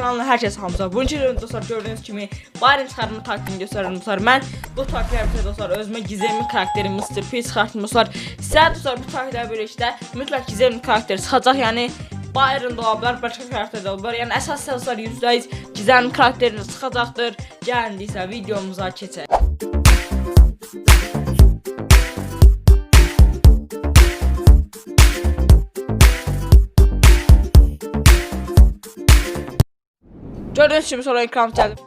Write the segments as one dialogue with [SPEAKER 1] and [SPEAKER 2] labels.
[SPEAKER 1] kanalına hər kəs hamıza. Bunun üçün dostlar gördüyünüz kimi Bayern çıxarma taktiğini göstərirəm dostlar. Mən bu taktiklə birlikdə dostlar özümə gizemli karakteri Mr. P çıxartdım dostlar. Sizlər dostlar bu taktiklə birlikdə mütləq gizemli karakteri çıxacaq. Yəni Bayern da başqa karakter də ola bilər. Yəni əsas dostlar %100 gizemli karakteriniz çıxacaqdır. Gəlin isə videomuza keçək. Gördüğünüz gibi sonra ekran geldi.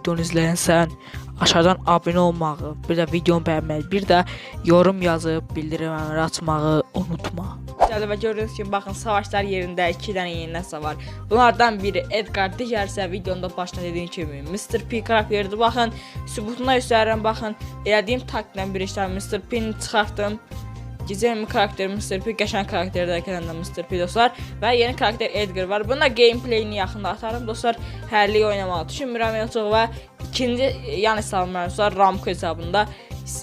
[SPEAKER 1] Videonu izleyen sen aşağıdan abone olmağı, bir de videonu beğenmeyi, bir de yorum yazıp bildirimleri açmağı unutma. Gəldi və gördüyünüz kimi baxın savaşlar yerində 2 dənə yeni nəsə var. Bunlardan biri Edgar, digəri isə videonda başda dediyim kimi Mr. P karakteridir. Baxın, sübutuna göstərirəm, baxın. Elədiyim taktiklə bir işlər Mr. P-ni çıxartdım. Gizemli karakter Mr. P, qəşəng karakteri də də Mr. P dostlar və yeni karakter Edgar var. Bunun da gameplayini yaxında atarım dostlar. Hərlik oynamağı düşünmürəm yoxsa və ikinci yan hesabım var Ramko hesabında.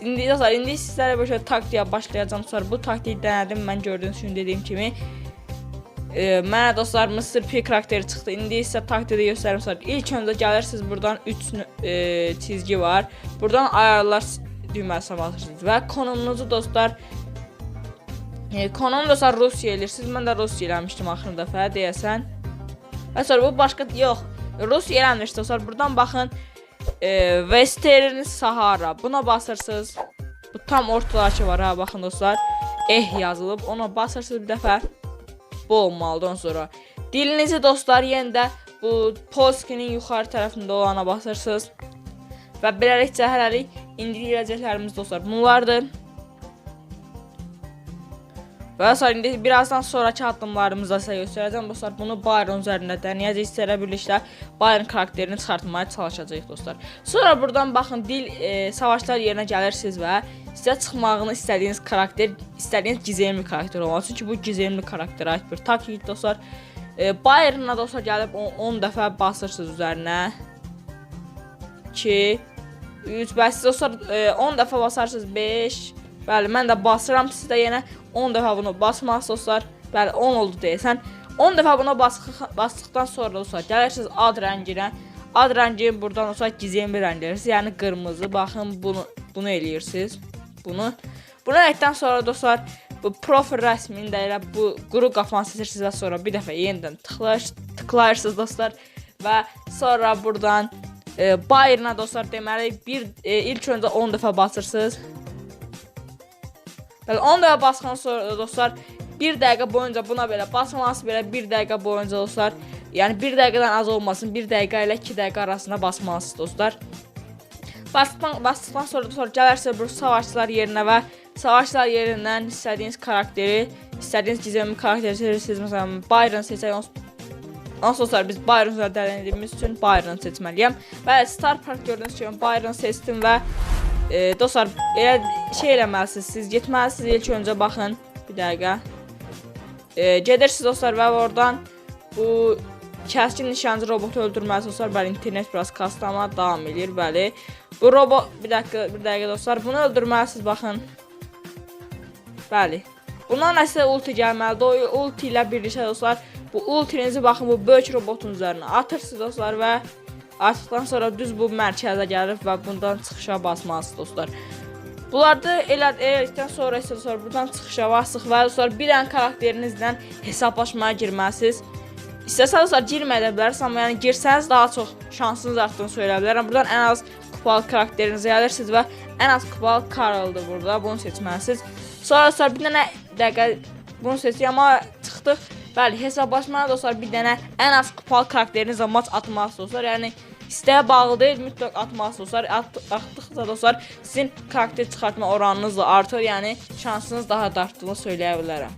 [SPEAKER 1] İndi dostlar, indi sizlərə böyle taktiyə başlayacağım. Sonra bu taktiyi denedim. Mən gördüyünüz kimi dediyim kimi e, mənə dostlar Mr. P karakteri çıxdı. İndi isə taktiyi göstərim sonra. İlk öncə gəlirsiniz buradan 3 e, çizgi var. Buradan ayarlar düyməsine basırsınız və konumunuzu dostlar e, konum dostlar Rusiya eləyirsiniz. Mən də Rusiya eləmişdim axırıncı dəfə deyəsən. Və bu başqa yox. Rusiya eləmişdim dostlar. Buradan baxın. E, Western Sahara. Buna basırsınız. Bu tam ortadakı var ha baxın dostlar. Eh yazılıb. Ona basırsınız bir dəfə. Bu olmalıdır ondan sonra. Dilinizi dostlar yenə də bu Polskinin yuxarı tərəfində olana basırsınız. Və beləliklə hələlik indi gələcəklərimiz dostlar bunlardır. Və sonra indi birazdan sonraki addımlarımızda sizə göstərəcəm dostlar. Bunu Byron üzərində denəyəcəyik. Sizlərlə birlikdə Byron karakterini çıxartmaya çalışacağıq dostlar. Sonra buradan baxın dil e, savaşlar yerinə gəlirsiniz və sizə çıxmağını istədiyiniz karakter, istədiyiniz gizemli karakter olmalı. Çünki bu gizemli karakterə aid bir taktik dostlar. E, Byron'a dostlar gəlib 10 dəfə basırsınız üzərinə. 2 3 bəs dostlar e, 10 dəfə basarsınız 5 Bəli, mən də basıram, siz də yenə 10 dəfə bunu basmalısınız dostlar. Bəli, 10 oldu deyəsən. 10 dəfə buna basıq basdıqdan sonra dostlar gəlirsiniz ad rənginə. Ad rəngini buradan dostlar gizemli rəng eləyirsiniz. Yəni qırmızı. Baxın bunu bunu eləyirsiniz. Bunu bunu etdikdən sonra dostlar bu profil rəsmini də elə bu quru qafanı seçirsiniz və sonra bir dəfə yenidən tıklayır, tıklayırsınız dostlar və sonra buradan e, Bayern'a dostlar deməli bir e, ilk öncə 10 dəfə basırsınız. Bəli, 10 dəfə basqan sonra dostlar 1 dəqiqə boyunca buna belə basmalısınız belə 1 dəqiqə boyunca dostlar. Yəni 1 dəqiqədən az olmasın. 1 dəqiqə ilə 2 dəqiqə arasında basmalısınız dostlar. Basdıqdan, basdıqdan sonra dostlar gələrsiniz bu savaşçılar yerinə və savaşçılar yerindən istədiyiniz karakteri, istədiyiniz gizemli karakteri seçirsiniz. Məsələn, Byron seçək. Ondan sonra biz Byron üzrə dələnədiyimiz üçün Byron seçməliyəm. Və Star Park gördüyünüz kimi Byron seçdim və e, dostlar elə şey eləməlisiniz. Siz getməlisiniz ilk öncə baxın. Bir dəqiqə. E, gedirsiniz dostlar və oradan bu kəskin nişancı robotu öldürməlisiniz dostlar. Bəli, internet biraz kastama davam edir, bəli. Bu robot bir dəqiqə, bir dəqiqə dostlar. Bunu öldürməlisiniz baxın. Bəli. Bundan nəsə ulti gəlməlidir. O ulti ilə birlikdə dostlar bu ultinizi baxın bu böyük robotun üzərinə atırsınız dostlar və atdıqdan sonra düz bu mərkəzə gəlib və bundan çıxışa basmalısınız dostlar. Bunlarda elə elədikdən sonra isə sonra buradan çıxışa basıq və dostlar bir dənə karakterinizlə hesablaşmaya girməlisiniz. İstəsəniz dostlar girməyə də bilərsiniz, amma yəni girsəniz daha çox şansınız artdığını söyləyə bilərəm. Buradan ən az kupalı karakterinizi gəlirsiniz və ən az kupalı Karldır burada. Bunu seçməlisiniz. Sonra dostlar bir dənə dəqiqə bunu seçdik amma çıxdıq. Bəli, hesablaşmaya dostlar bir dənə ən az kupalı karakterinizlə maç atmalısınız dostlar. Yəni isteğe bağlı değil mütləq atmalısınız dostlar. At, atdıqca dostlar sizin karakter çıxartma oranınız da artır. Yəni şansınız daha da artdığını söyləyə bilərəm.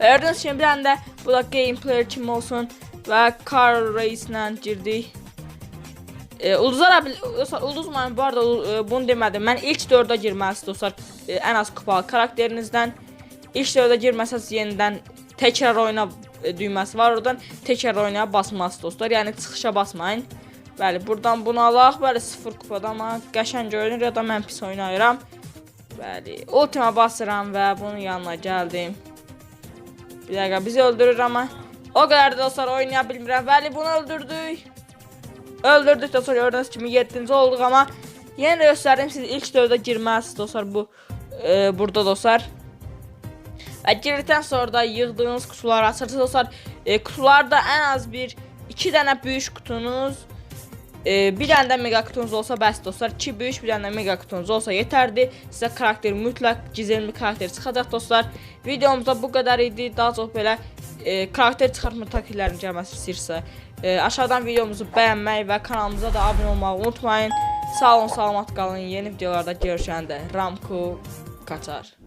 [SPEAKER 1] Və gördüyünüz kimi bir dənə də bu da gameplay kimi olsun və car race ilə girdik. E, ulduzlar dostlar, ulduz mən bu arada e, bunu demədim. Mən ilk 4-ə girməlisiniz dostlar. E, ən az kupalı karakterinizdən ilk 4-ə girməsəz yenidən təkrar oyna e, düyməsi var. Oradan təkrar oynaya basmalısınız dostlar. Yəni çıxışa basmayın. Bəli, buradan bunu alaq. Bəli, 0 kupada amma qəşəng görünür ya da mən pis oynayıram. Bəli, ultima basıram və bunun yanına gəldim. Bir dəqiqə bizi öldürür amma O kadar da dostlar oynaya bilmirəm. Bəli bunu öldürdük. Öldürdük dostlar gördüğünüz kimi 7-ci olduq amma yenə də göstərdim siz ilk dövrdə girməlisiniz dostlar bu e, burada dostlar. Və girdikdən sonra da yığdığınız kutuları açırsınız dostlar. E, kutularda ən az bir 2 dənə böyük kutunuz e, bir dənə də mega kutunuz olsa bəs dostlar. 2 böyük bir dənə də mega kutunuz olsa yetərdi. Sizə karakter mütləq gizemli karakter çıxacaq dostlar. Videomuzda bu qədər idi. Daha çox belə e, karakter çıxartma taktiklərini gəlməsi istəyirsə e, aşağıdan videomuzu bəyənmək və kanalımıza da abunə olmağı unutmayın. Sağ olun, salamat qalın. Yeni videolarda görüşəndə Ramko qaçar.